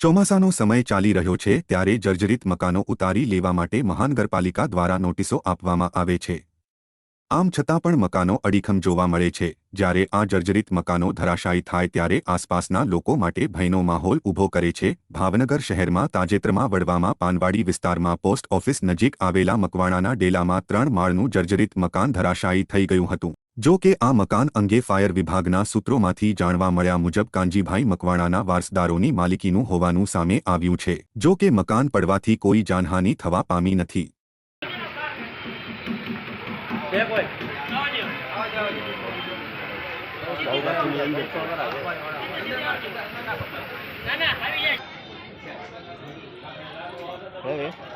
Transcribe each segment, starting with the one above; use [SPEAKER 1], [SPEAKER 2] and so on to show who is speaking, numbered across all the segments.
[SPEAKER 1] ચોમાસાનો સમય ચાલી રહ્યો છે ત્યારે જર્જરિત મકાનો ઉતારી લેવા માટે મહાનગરપાલિકા દ્વારા નોટિસો આપવામાં આવે છે. આમ છતાં પણ મકાનો અડીખમ જોવા મળે છે. જ્યારે આ જર્જરિત મકાનો ધરાશાયી થાય ત્યારે આસપાસના લોકો માટે ભયનો માહોલ ઊભો કરે છે. ભાવનગર શહેરમાં તાજેતરમાં વડવામાં પાનવાડી વિસ્તારમાં પોસ્ટ ઓફિસ નજીક આવેલા મકવાણાના ડેલામાં ત્રણ માળનું જર્જરિત મકાન ધરાશાયી થઈ ગયું હતું. જો કે આ મકાન અંગે ફાયર વિભાગના સૂત્રોમાંથી જાણવા મળ્યા મુજબ કાંજીભાઈ મકવાણાના વારસદારોની માલિકીનું હોવાનું સામે આવ્યું છે. જો કે મકાન પડવાથી કોઈ જાનહાનિ થવા પામી નથી.
[SPEAKER 2] દુકાન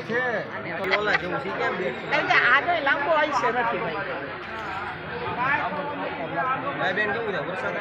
[SPEAKER 2] છે. ઓલા જેવું છે.
[SPEAKER 3] આગળ લાંબો આયુષ્ય નથી ભાઈ.
[SPEAKER 2] ભાઈ બેન કેવું છે? વરસાદ